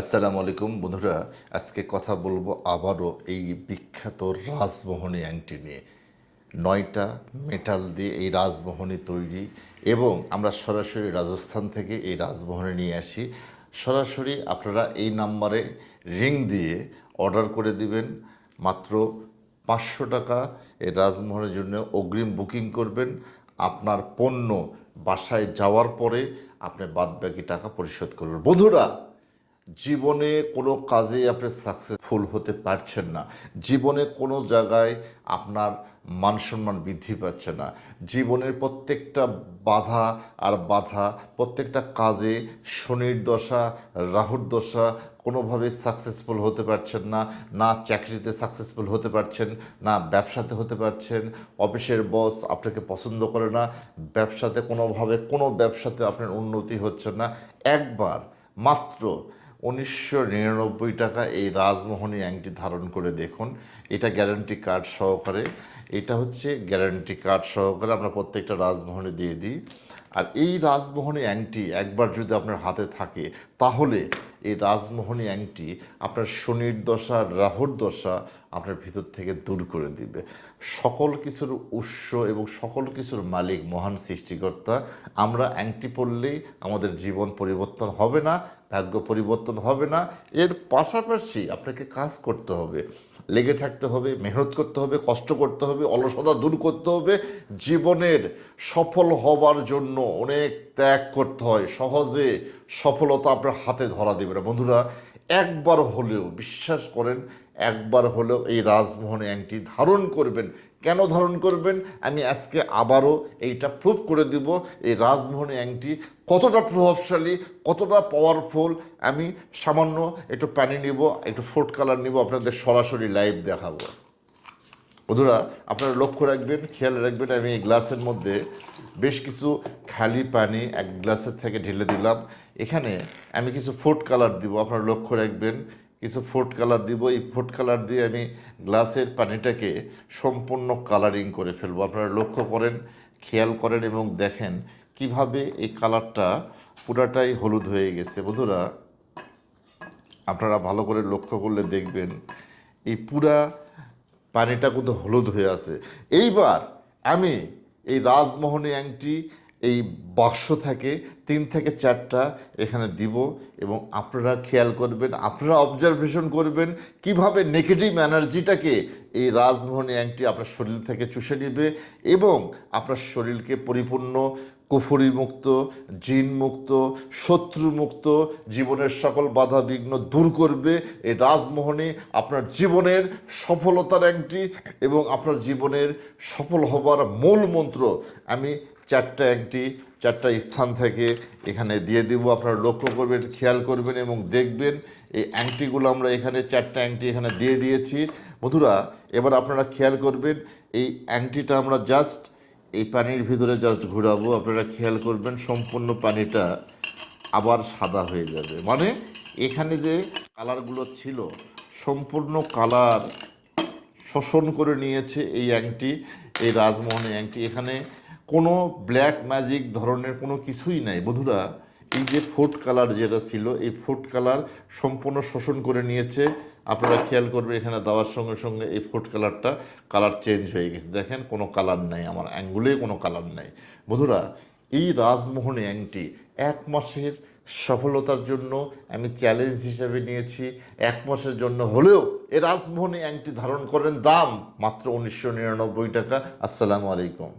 আসসালামু আলাইকুম বন্ধুরা, আজকে কথা বলব আবারও এই বিখ্যাত রাজমোহনী আংটি নিয়ে। নয়টা মেটাল দিয়ে এই রাজমোহনী তৈরি এবং আমরা সরাসরি রাজস্থান থেকে এই রাজমোহনী নিয়ে আসি। সরাসরি আপনারা এই নাম্বারে রিং দিয়ে অর্ডার করে দিবেন। মাত্র পাঁচশো টাকা এই রাজমোহনের জন্য অগ্রিম বুকিং করবেন। আপনার পণ্য বাসায় যাওয়ার পরে আপনি বাদবাকি টাকা পরিশোধ করবেন। বন্ধুরা জীবনে কোনো কাজে আপনি সাকসেসফুল হতে পারছেন না। জীবনে কোনো জায়গায় আপনার মান সম্মান বৃদ্ধি পাচ্ছে না। জীবনের প্রত্যেকটা বাধা আর বাধা, প্রত্যেকটা কাজে শনির দশা, রাহুর দশা কোনোভাবে সাকসেসফুল হতে পারছেন না। না চাকরিতে সাকসেসফুল হতে পারছেন, না ব্যবসাতে হতে পারছেন, অফিসের বস আপনাকে পছন্দ করে না, ব্যবসাতে কোনোভাবে কোনো ব্যবসাতে আপনার উন্নতি হচ্ছে না। একবার, মাত্র উনিশশো নিরানব্বই টাকা এই রাজমোহনী অ্যাংটি ধারণ করে দেখুন। এটা গ্যারান্টি কার্ড সহকারে। এটা হচ্ছে গ্যারান্টি কার্ড সহকারে আমরা প্রত্যেকটা রাজমোহনী দিয়ে দিই। আর এই রাজমোহনী অ্যাংটি একবার যদি আপনার হাতে থাকে, তাহলে এই রাজমোহনী অ্যাংটি আপনার শনির দশা, রাহুর দশা আপনার ভিতর থেকে দূর করে দিবে। সকল কিছুর উৎস এবং সকল কিছুর মালিক মহান সৃষ্টিকর্তা। আমরা অ্যাংটি পড়লেই আমাদের জীবন পরিবর্তন হবে না, ভাগ্য পরিবর্তন হবে না। এর পাশাপাশি আপনাকে কাজ করতে হবে। লেগে থাকতে হবে, মেহনত করতে হবে, কষ্ট করতে হবে, অলসতা দূর করতে হবে। জীবনের সফল হবার জন্য অনেক ত্যাগ করতে হয়। সহজে সফলতা আপনার হাতে ধরা দেবে না। বন্ধুরা, একবার হলেও বিশ্বাস করেন একবার হলেও এই রাজমোহনী অ্যাংটি ধারণ করবেন। কেন ধারণ করবেন? আমি আজকে আবারও এইটা প্রুভ করে দিব, এই রাজমোহনী অ্যাংটি কতটা প্রভাবশালী, কতটা পাওয়ারফুল আমি সামান্য একটু পানি নিব, একটু ফুড কালার নিব, আপনাদের সরাসরি লাইভ দেখাবো। বন্ধুরা, আপনারা লক্ষ্য রাখবেন, খেয়াল রাখবেন, আমি এই গ্লাসের মধ্যে বেশ কিছু খালি পানি এক গ্লাসের থেকে ঢেলে দিলাম। এখানে আমি কিছু ফুড কালার দিব, আপনারা লক্ষ্য রাখবেন। কিছু ফুড কালার দিব। এই ফুড কালার দিয়ে আমি গ্লাসের পানিটাকে সম্পূর্ণ কালারিং করে ফেলব। আপনারা লক্ষ্য করেন, খেয়াল করেন এবং দেখেন কীভাবে এই কালারটা পুরাটাই হলুদ হয়ে গেছে। বন্ধুরা, আপনারা ভালো করে লক্ষ্য করলে দেখবেন এই পুরা পানিটা কিন্তু হলুদ হয়ে আছে। এইবার আমি এই রাজমোহনী আংটি এই বাক্স থেকে তিন থেকে চারটা এখানে দিব এবং আপনারা খেয়াল করবেন, আপনারা অবজারভেশন করবেন কীভাবে নেগেটিভ এনার্জিটাকে এই রাজমোহনী অ্যাংটি আপনার শরীর থেকে চুষে নেবে এবং আপনার শরীরকে পরিপূর্ণ কুফুরি মুক্ত জিন মুক্ত শত্রু মুক্ত জীবনের সকল বাধা বিঘ্ন দূর করবে এই রাজমোহনী আপনার জীবনের সফলতার একটি এবং আপনার জীবনের সফল হবার মূল মন্ত্র। আমি চারটা একটি, চারটা স্থান থেকে এখানে দিয়ে দিব। আপনারা লক্ষ্য করবেন, খেয়াল করবেন এবং দেখবেন এই অ্যাংটিগুলো আমরা এখানে, চারটা অ্যাংটি এখানে দিয়ে দিয়েছি। বন্ধুরা, এবার আপনারা খেয়াল করবেন, এই অ্যাংটিটা আমরা জাস্ট এই পানির ভিতরে জাস্ট ঘোরাবো। আপনারা খেয়াল করবেন, সম্পূর্ণ পানিটা আবার সাদা হয়ে যাবে। মানে এখানে যে কালারগুলো ছিল, সম্পূর্ণ কালার শোষণ করে নিয়েছে এই অ্যাংটি এই রাজমোহনী অ্যাংটি এখানে কোনো ব্ল্যাক ম্যাজিক ধরনের কোনো কিছুই নাই। বধুরা এই যে ফুড কালার যেটা ছিল, এই ফুড কালার সম্পূর্ণ শোষণ করে নিয়েছে। আপনারা খেয়াল করবেন, এখানে দেওয়ার সঙ্গে সঙ্গে এই ফুড কালারটা কালার চেঞ্জ হয়ে গেছে। দেখেন, কোনো কালার নাই আমার অ্যাঙ্গুলে কোনো কালার নাই। বন্ধুরা, এই রাজমোহনী অ্যাংটি এক মাসের সফলতার জন্য আমি চ্যালেঞ্জ হিসেবে নিয়েছি। এক মাসের জন্য হলেও এ রাজমোহনী অ্যাংটি ধারণ করেন দাম মাত্র উনিশশো নিরানব্বই টাকা। আসসালামু আলাইকুম।